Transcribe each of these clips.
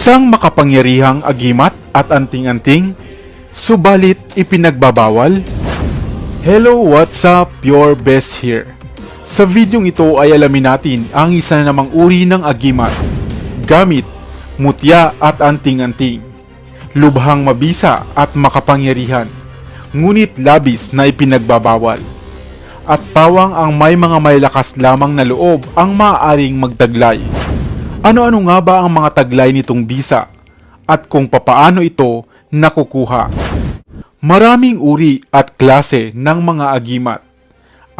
Isang makapangyarihang agimat at anting-anting, subalit ipinagbabawal? Hello, what's up? Your best here. Sa videong ito ay alamin natin ang isa na namang uri ng agimat, gamit, mutya at anting-anting. Lubhang mabisa at makapangyarihan, ngunit labis na ipinagbabawal. At pawang ang may mga may lakas lamang na loob ang maaaring magtaglay. Ano-ano nga ba ang mga taglay nitong bisa? At kung papaano ito nakukuha? Maraming uri at klase ng mga agimat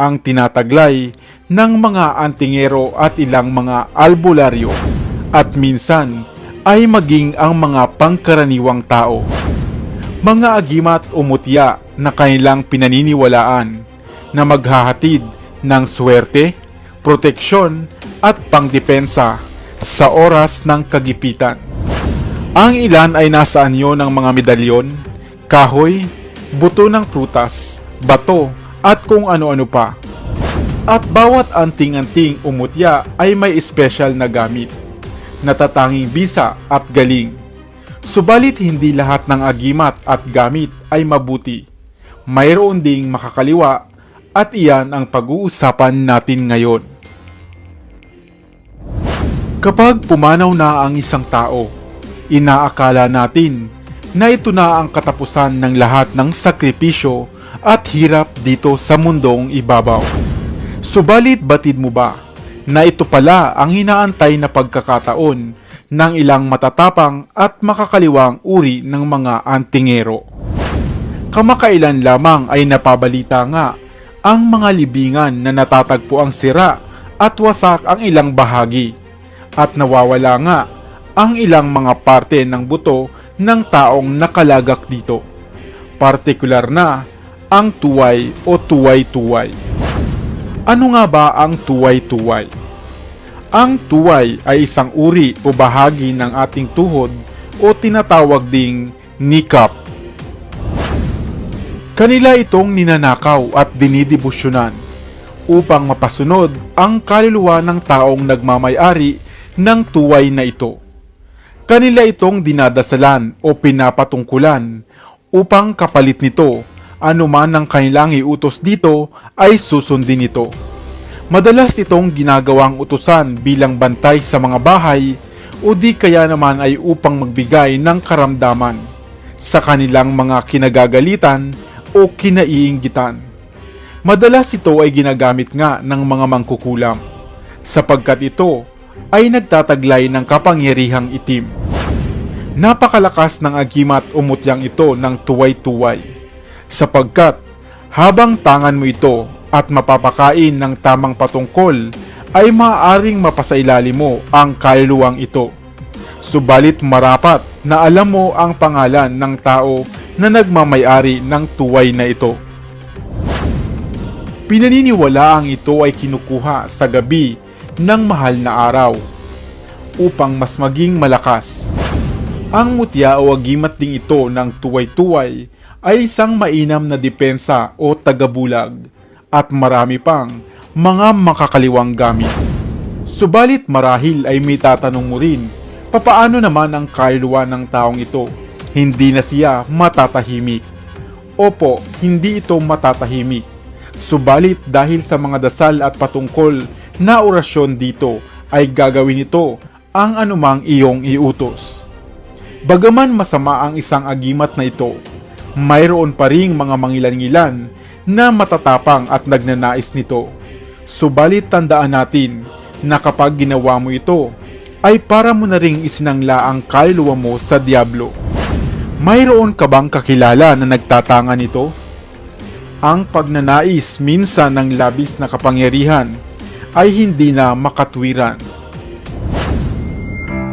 ang tinataglay ng mga antingero at ilang mga albularyo at minsan ay maging ang mga pangkaraniwang tao. Mga agimat o mutya na kanilang pinaniniwalaan na maghahatid ng swerte, proteksyon at pangdepensa sa oras ng kagipitan. Ang ilan ay nasa anyo ng mga medalyon, kahoy, buto ng prutas, bato at kung ano-ano pa. At bawat anting-anting umutya ay may espesyal na gamit, natatanging bisa at galing. Subalit hindi lahat ng agimat at gamit ay mabuti. Mayroon ding makakaliwa at iyan ang pag-uusapan natin ngayon. Kapag pumanaw na ang isang tao, inaakala natin na ito na ang katapusan ng lahat ng sakripisyo at hirap dito sa mundong ibabaw. Subalit batid mo ba na ito pala ang hinaantay na pagkakataon ng ilang matatapang at makakaliwang uri ng mga antingero? Kamakailan lamang ay napabalita nga ang mga libingan na natatagpo ang sira at wasak ang ilang bahagi at nawawala nga ang ilang mga parte ng buto ng taong nakalagak dito. Partikular na ang tuway o tuway-tuway. Ano nga ba ang tuway-tuway? Ang tuway ay isang uri o bahagi ng ating tuhod o tinatawag ding kneecap. Kanila itong ninanakaw at dinidibusyonan upang mapasunod ang kaluluwa ng taong nagmamayari ng tuway na ito. Kanila itong dinadasalan o pinapatungkulan upang kapalit nito anuman ang kanilang iutos dito ay susundin ito. Madalas itong ginagawang utusan bilang bantay sa mga bahay o di kaya naman ay upang magbigay ng karamdaman sa kanilang mga kinagagalitan o kinaiinggitan. Madalas ito ay ginagamit nga ng mga mangkukulam sapagkat ito ay nagtataglay ng kapangyarihang itim. Napakalakas ng agimat umutyang ito ng tuway-tuway sapagkat habang tangan mo ito at mapapakain ng tamang patungkol ay maaaring mapasailalim mo ang kaluluwang ito. Subalit marapat na alam mo ang pangalan ng tao na nagmamayari ng tuway na ito. Pinaniniwala ang ito ay kinukuha sa gabi ng mahal na araw upang mas maging malakas. Ang mutya o agimat ding ito ng tuway-tuway ay isang mainam na depensa o tagabulag at marami pang mga makakaliwang gamit. Subalit marahil ay may tatanong mo rin, papaano naman ang kaluluwa ng taong ito? Hindi na siya matatahimik. Opo, hindi ito matatahimik. Subalit dahil sa mga dasal at patungkol na orasyon dito ay gagawin ito ang anumang iyong iutos. Bagaman masama ang isang agimat na ito, mayroon pa ring mga mangilan-ngilan na matatapang at nagnanais nito. Subalit tandaan natin na kapag ginawa mo ito, ay para mo na ring isinangla ang kaluluwa mo sa Diablo. Mayroon ka bang kakilala na nagtatanga nito? Ang pagnanais minsan ng labis na kapangyarihan ay hindi na makatwiran.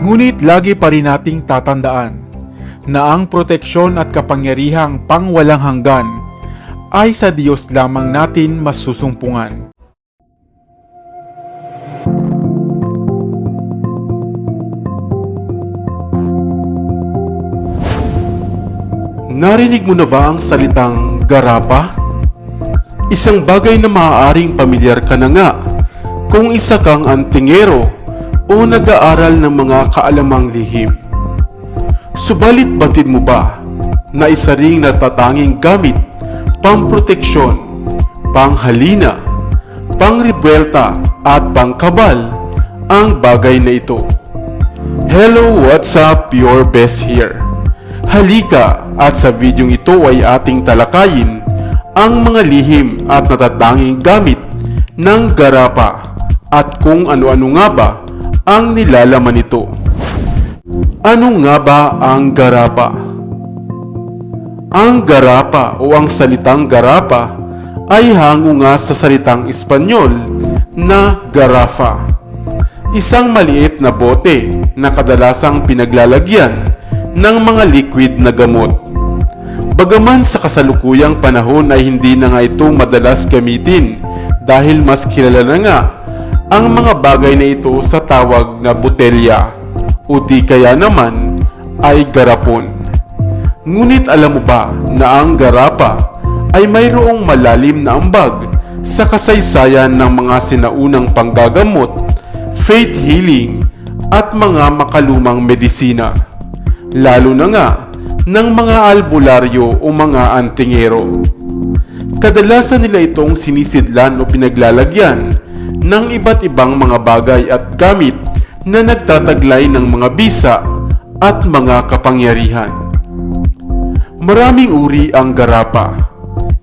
Ngunit lagi pa rin nating tatandaan na ang proteksyon at kapangyarihang pangwalang hanggan ay sa Diyos lamang natin masusumpungan. Narinig mo na ba ang salitang garapa? Isang bagay na maaaring pamilyar ka na nga kung isa kang antingero o nag-aaral ng mga kaalamang lihim. Subalit batid mo ba na isa ring natatanging gamit, pamproteksyon, panghalina, pangrebelta at pangkabal ang bagay na ito? Hello, what's up? Your best here. Halika at sa videong ito ay ating talakayin ang mga lihim at natatanging gamit ng garapa at kung ano-ano nga ba ang nilalaman nito. Ano nga ba ang garapa? Ang garapa o ang salitang garapa ay hango nga sa salitang Espanyol na garafa. Isang maliit na bote na kadalasang pinaglalagyan ng mga liquid na gamot. Bagaman sa kasalukuyang panahon ay hindi na nga ito madalas gamitin dahil mas kilala na nga ang mga bagay na ito sa tawag na botelya o di kaya naman ay garapon. Ngunit alam mo ba na ang garapa ay mayroong malalim na ambag sa kasaysayan ng mga sinaunang panggagamot, faith healing at mga makalumang medisina. Lalo na nga ng mga albularyo o mga antingero. Kadalasan nila itong sinisidlan o pinaglalagyan ng iba't ibang mga bagay at gamit na nagtataglay ng mga bisa at mga kapangyarihan. Maraming uri ang garapa.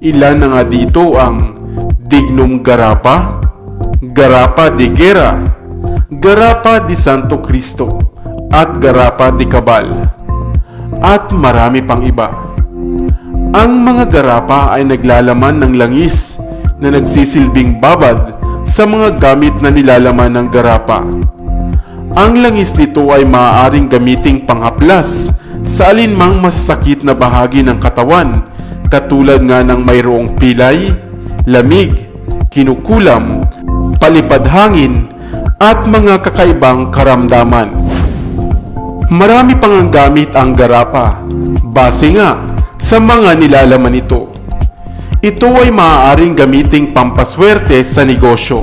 Ilan na nga dito ang Dignum Garapa, Garapa de Guerra, Garapa de Santo Cristo, at Garapa de Cabal, at marami pang iba. Ang mga garapa ay naglalaman ng langis na nagsisilbing babad sa mga gamit na nilalaman ng garapa. Ang langis nito ay maaaring gamiting panghaplas sa alinmang masasakit na bahagi ng katawan katulad nga ng mayroong pilay, lamig, kinukulam, palipad hangin, at mga kakaibang karamdaman. Marami pang ang gamit ang garapa, base nga sa mga nilalaman nito. Ito ay maaaring gamiting pampaswerte sa negosyo,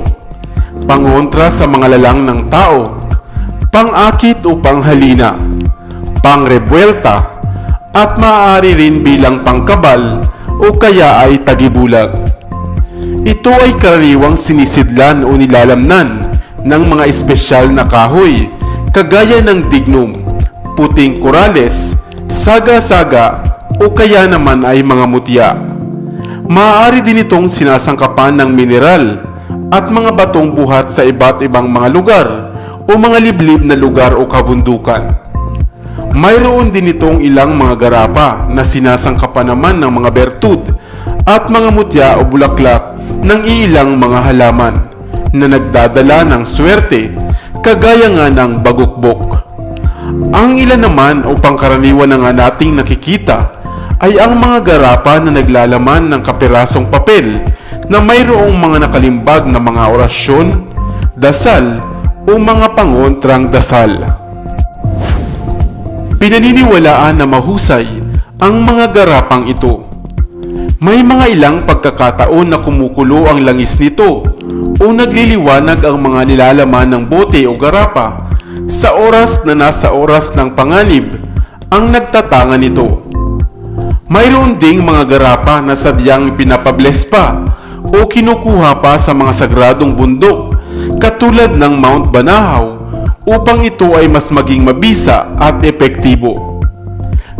pangontra sa mga lalang ng tao, pangakit o panghalina, pangrebuelta, at maaari rin bilang pangkabal o kaya ay tagibulag. Ito ay karaniwang sinisidlan o nilalamnan ng mga espesyal na kahoy kagaya ng dignum, puting korales, saga-saga o kaya naman ay mga mutya. Maaari din itong sinasangkapan ng mineral at mga batong buhat sa iba't ibang mga lugar o mga liblib na lugar o kabundukan. Mayroon din itong ilang mga garapa na sinasangkapan naman ng mga bertud at mga mutya o bulaklak ng ilang mga halaman na nagdadala ng swerte kagaya nga ng bagukbok. Ang ilan naman o pangkaraniwan na nga nating nakikita ay ang mga garapa na naglalaman ng kapirasong papel na mayroong mga nakalimbag na mga orasyon, dasal o mga pangontrang dasal. Pinaniniwalaan na mahusay ang mga garapang ito. May mga ilang pagkakataon na kumukulo ang langis nito o nagliliwanag ang mga nilalaman ng bote o garapa sa oras na nasa oras ng panganib ang nagtatanga nito. Mayroon ding mga garapa na sadyang pinapables pa o kinukuha pa sa mga sagradong bundok katulad ng Mount Banahaw upang ito ay mas maging mabisa at epektibo.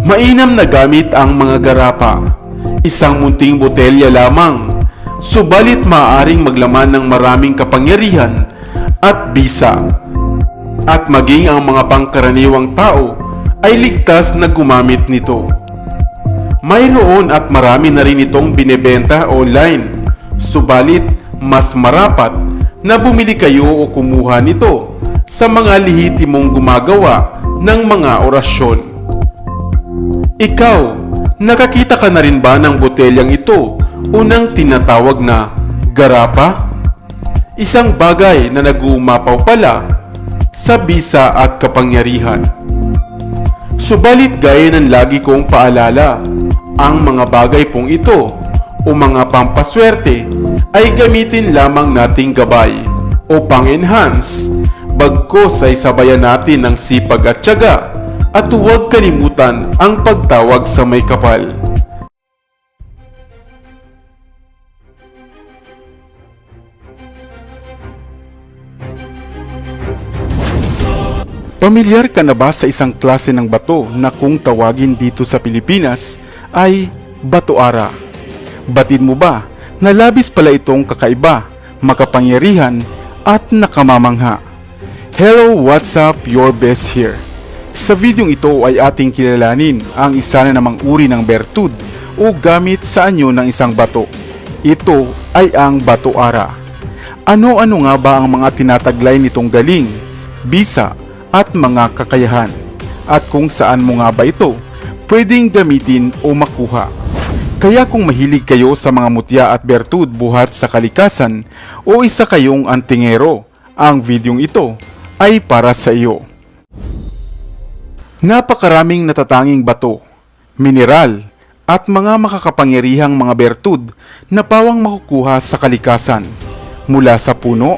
Mainam na gamit ang mga garapa. Isang munting botelya lamang, subalit maaaring maglaman ng maraming kapangyarihan at bisa. At maging ang mga pangkaraniwang tao ay ligtas na gumamit nito. Mayroon at marami na rin itong binebenta online. Subalit, mas marapat na bumili kayo o kumuha nito sa mga lihitimong gumagawa ng mga orasyon. Ikaw, nakakita ka na rin ba ng botelyang ito unang tinatawag na garapa? Isang bagay na nag-uumapaw pala sa bisa at kapangyarihan. Subalit gaya ng lagi kong paalala, ang mga bagay pong ito o mga pampaswerte ay gamitin lamang nating gabay o pang-enhance bagkos ay sabayan natin ng sipag at tiyaga At huwag kalimutan ang pagtawag sa may kapal. Pamilyar ka na ba sa isang klase ng bato na kung tawagin dito sa Pilipinas ay bato ara? Batid mo ba na labis pala itong kakaiba, makapangyarihan at nakamamangha? Hello, what's up? Your best here. Sa videong ito ay ating kilalanin ang isa na namang uri ng bertud o gamit sa anyo ng isang bato. Ito ay ang bato ara. Ano-ano nga ba ang mga tinataglay nitong galing, bisa, at mga kakayahan? At kung saan mo nga ba ito pwedeng gamitin o makuha? Kaya kung mahilig kayo sa mga mutya at bertud buhat sa kalikasan o isa kayong antingero, ang videong ito ay para sa iyo. Napakaraming natatanging bato, mineral, at mga makakapangyarihang mga bertud na pawang makukuha sa kalikasan mula sa puno,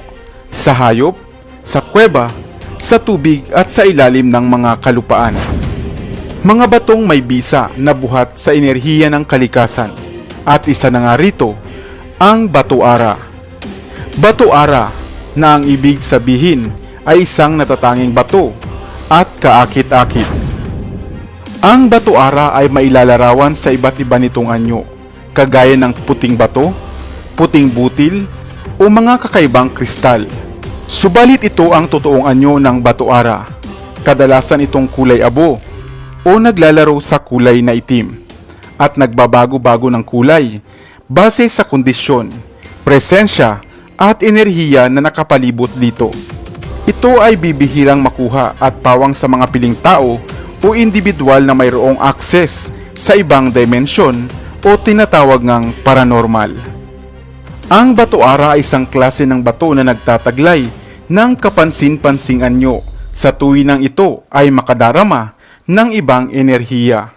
sa hayop, sa kweba, sa tubig at sa ilalim ng mga kalupaan. Mga batong may bisa na buhat sa enerhiya ng kalikasan at isa na nga rito ang bato ara. Bato ara na ang ibig sabihin ay isang natatanging bato at kaakit-akit. Ang bato ara ay mailalarawan sa iba't iba nitong anyo, kagaya ng puting bato, puting butil, o mga kakaibang kristal. Subalit ito ang totoong anyo ng bato ara. Kadalasan itong kulay abo o naglalaro sa kulay na itim at nagbabago-bago ng kulay base sa kondisyon, presensya at enerhiya na nakapalibot dito. Ito ay bibihirang makuha at pawang sa mga piling tao o individual na mayroong access sa ibang dimensyon o tinatawag ngang paranormal. Ang bato ara ay isang klase ng bato na nagtataglay ng kapansin-pansing anyo sa tuwinang ito ay makadarama ng ibang enerhiya.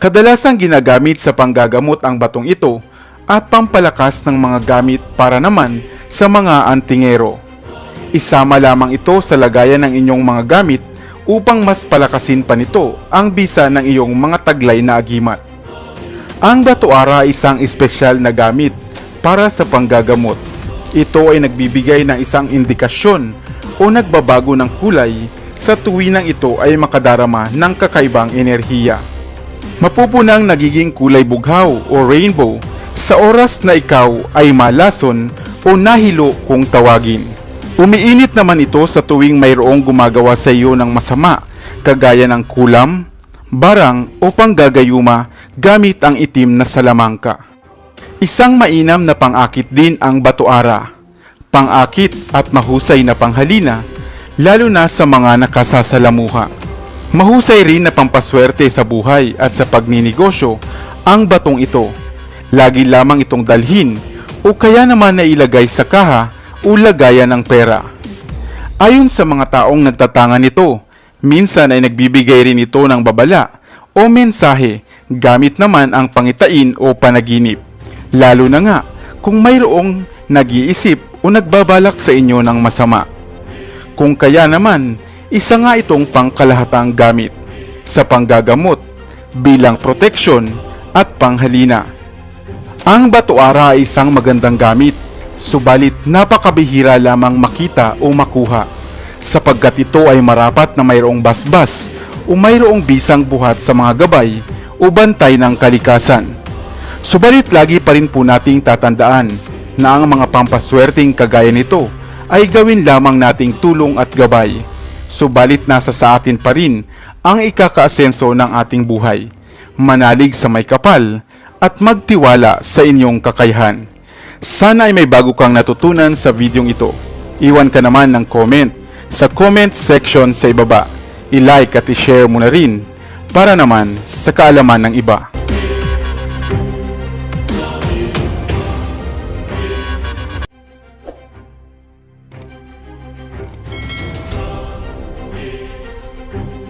Kadalasang ginagamit sa panggagamot ang batong ito at pampalakas ng mga gamit para naman sa mga antingero. Isama lamang ito sa lagayan ng inyong mga gamit upang mas palakasin pa nito ang bisa ng iyong mga taglay na agimat. Ang batuara ay isang espesyal na gamit para sa panggagamot. Ito ay nagbibigay ng isang indikasyon o nagbabago ng kulay sa tuwinang ito ay makadarama ng kakaibang enerhiya. Mapupunang nagiging kulay bughaw o rainbow sa oras na ikaw ay malason o nahilo kung tawagin. Umiinit naman ito sa tuwing mayroong gumagawa sa iyo ng masama, kagaya ng kulam, barang o panggagayuma gamit ang itim na salamangka. Isang mainam na pangakit din ang batuara. Pangakit at mahusay na panghalina, lalo na sa mga nakasasalamuha. Mahusay rin na pampaswerte sa buhay at sa pagninegosyo ang batong ito. Lagi lamang itong dalhin o kaya naman na ilagay sa kaha o lagayan ng pera. Ayon sa mga taong nagtatangan nito, minsan ay nagbibigay rin ito ng babala o mensahe gamit naman ang pangitain o panaginip. Lalo na nga kung mayroong nag-iisip o nagbabalak sa inyo ng masama. Kung kaya naman, isa nga itong pangkalahatang gamit sa panggagamot bilang proteksyon at panghalina. Ang batuara ay isang magandang gamit, subalit napakabihira lamang makita o makuha sapagkat ito ay marapat na mayroong basbas o mayroong bisang buhat sa mga gabay o bantay ng kalikasan. Subalit lagi pa rin po nating tatandaan na ang mga pampaswerteng kagaya nito ay gawin lamang nating tulong at gabay. Subalit nasa sa atin pa rin ang ikakaasenso ng ating buhay. Manalig sa may kapal at magtiwala sa inyong kakayahan. Sana ay may bago kang natutunan sa videong ito. Iwan ka naman ng comment sa comment section sa ibaba. I-like at i-share mo na rin para naman sa kaalaman ng iba.